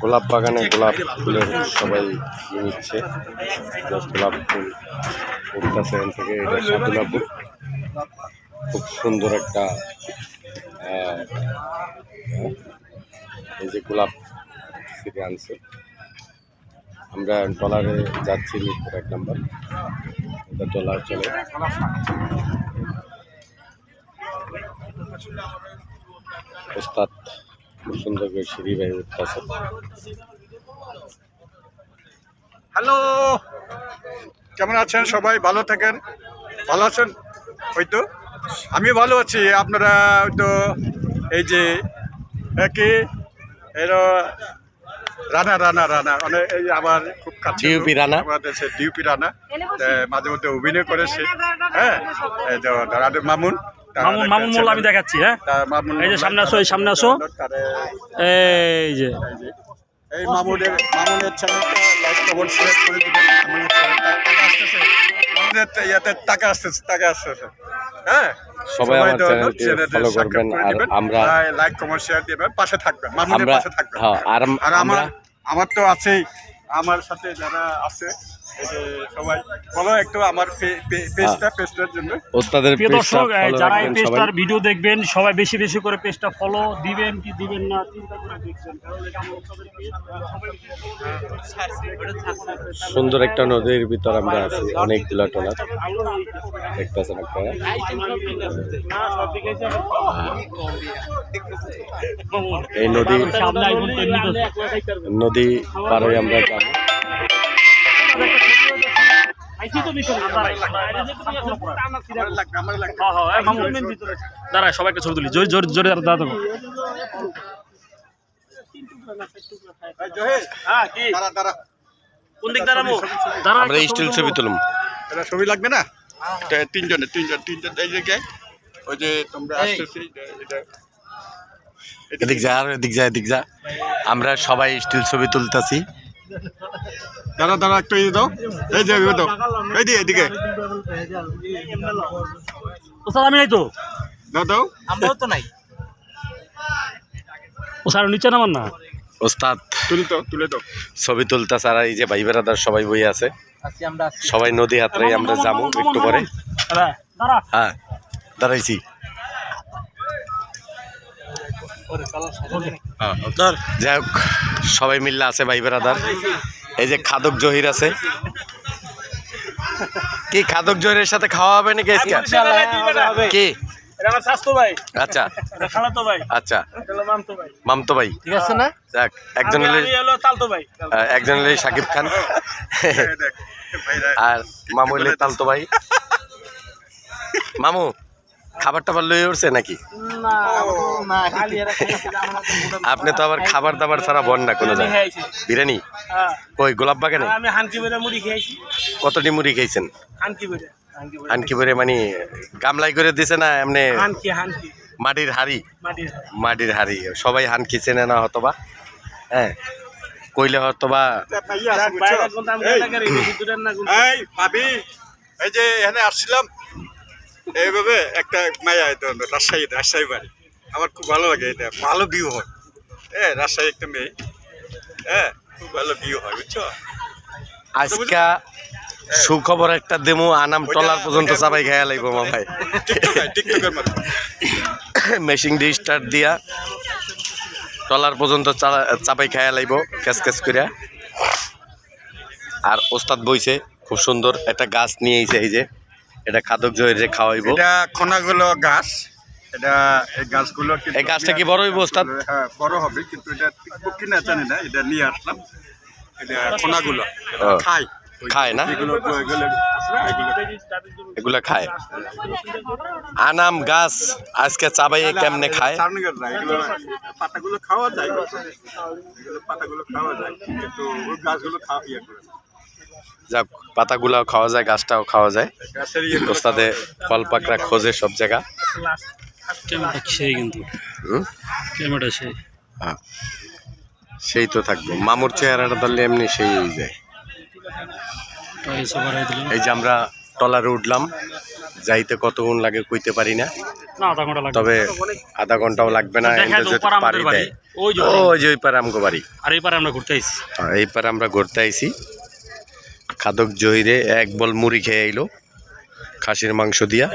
গোলাপ বাগানে গোলাপ ফুলের সবাই নিচ্ছে। গোলাপ ফুল এখান থেকে, এটা সাদুলাপুর খুব সুন্দর একটা এই যে গোলাপ থেকে আনছে। আমরা ডলারে যাচ্ছি এক নাম্বার। ডলার চলে। ওস্তাদ সুন্দর করে সিঁড়ি উঠতেছে। হ্যালো! কেমন আছেন সবাই? ভালো থাকেন? ভালো আছেন? হয়তো আমি ভালো আছি। আপনারা হয়তো এই যে একে এরা রানা রানা রানা। মানে এই আমার খুব কাছে ডিউপি রানা? আমাদের সে ডিউপি রানা। মাঝে মধ্যে অভিনয় করেছে। হ্যাঁ মামুন। মামুন মোল্লা আমি দেখাচ্ছি হ্যাঁ? এই যে সামনে আসো, এই সামনে আসো। এই যে। এই মামুনের মামুনের চ্যানেলটা লাইক কমেন্ট শেয়ার করে দিবেন মামুনের টাকা আসতেছে। মামুনের ইয়াতে টাকা আসতেছে টাকা আসতেছে। হ্যাঁ? সবাই আমার তো চ্যানেলটি চ্যানেলটা ফলো করবেন আর আমরা লাইক কমেন্ট শেয়ার দিবেন। পাশে থাকবেন মামুনের পাশে থাকবেন। হ্যাঁ আর আমার আমার তো আছেই। আমার সাথে যারা আছে সবাই বলো একটু আমার পেজটা পেজটার জন্য। ওস্তাদের প্রিয় দর্শক যারা এই পেজটার ভিডিও দেখবেন সবাই বেশি বেশি করে পেজটা ফলো দিবেন কি দিবেন না চিন্তা করে দেখছেন। কারণ এটা আমার ওস্তাদের page, সবাই- সুন্দর একটা নদীর ভিতর আমরা আছি অনেকগুলা টলার দেখতেছেন আপনারা? এই নদী। নদী পার হয়ে আমরা যাব। দাঁড়ায় সবাইকে ছবি তুলি। জোরে জোরে জোরে দাঁড়া হ্যাঁ দাঁড়া কোন দিক দাঁড়াবো? আমরা স্টিল ছবি তুলুম এটা ছবি লাগবে না? তে- তিনজনে তিনজন তিনজন। এই জায়গায় ওই যে তোমরা আসতেছি এদিক যা আর এদিক যা এদিক যা। আমরা সবাই স্টিল ছবি তুলতেছি। দাঁড়া দাঁড়া একটু এই দাও। এই যে এই দাও। এই দিয়ে এদিকে। ওস্তাদ আমি নাই তো? দাও দাও। ওস্তাদ নিচে নামান না? ওস্তাদ তুলে দাও তুলে দাও। ছবি তুলতেছে আর এই যে ভাই বেড়াদার সবাই বই আছে। সবাই নদী হাতরাই আমরা যাব একটু পরে। দাঁড়া দাঁড়া। হ্যাঁ দাঁড়াইছি। যাই হোক। সবাই মিললে আছে ভাই বেড়াদার এই যে খাদক জহির আছে। কি খাদক জহিরের সাথে খাওয়া হবে নাকি কি? আমার স্বাস্থ্য ভাই। আচ্ছা। আচ্ছা। এটা মামতো ভাই। ঠিক আছে না? যাক একজন একজন সাকিব খান। ভাইরা, আর মামু তালতো ভাই। মামু খাবার টাবার লয়ে উঠছে নাকি? আপনি তো আবার খাবার দাবার ছাড়া বন না কোনো বিরিয়ানি? হ্যাঁ। কই গোলাপ বাগানে? কতটি মুড়ি খেয়েছেন আনকি করে মানে গামলাই করে দিছে না এমনি হানকি হানকি। মাটির হাড়ি? মাটির হাড়ি। সবাই হানকি চেনে না হয়তোবা? হ্যাঁ। কইলে ভাবি এই যে এখানে আসছিলাম। এইভাবে একটা মায়া এটা রাজশাহী রাজশাহী বাড়ি। আমার খুব ভালো লাগে এটা ভালো ভিউ হয়। হ্যাঁ রাজশাহী একটা মেয়ে। হ্যাঁ খুব ভালো ভিউ হয় বুঝছ? আজকা সুখবর একটা দেমু আনাম টলার পর্যন্ত চাপাই খেয়া লাগবো টিকটকের মতো। মেশিন দিয়ে স্টার্ট দিয়া টলার পর্যন্ত চাপাই খায়া লাইব ক্যাস ক্যাস করিয়া আর ওস্তাদ বইছে খুব সুন্দর একটা গাছ নিয়ে এসে এই যে। এটা খাদক জয়ের যে খাওয়াইব। এটা খনাগুলো গাছ। এটা এই গাছগুলো এই গাছটা কি বড় হইবো, ওস্তাদ? হ্যাঁ বড় হবে কিন্তু এটা কিনা জানি না এটা নিয়ে আসলাম। এটা খনাগুলো। খাই খায়। না? এগুলো খায়। আনাম গাছ আজকে চাবাইয়ে কেমনে খায়? পাতাগুলো খাওয়া যায়। পাতাগুলো খাওয়া যায় কিন্তু গাছগুলো খাওয়া ইয়ে করে। না। যা পাতাগুলাও খাওয়া যায় গাছটাও খাওয়া যায়। ওস্তাদে ফল পাকড়া খোঁজে সব জায়গা। হ্যাঁ। সেই তো থাকবে। মামুর চেহারাটা ধরলে এমনি সেই হয়ে যায়। এই যে আমরা টলারে উঠলাম যাইতে কতক্ষণ লাগে কইতে পারি না। তবে আধা ঘন্টাও লাগবে না ওই যে ওই পারে আমগো বাড়ি। এই পারে আমরা ঘুরতে এই পারে আমরা ঘুরতে আইছি। হ্যাঁ, খাদক জহিরে এক বল মুড়ি খেয়ে এলো খাসির মাংস দিয়া।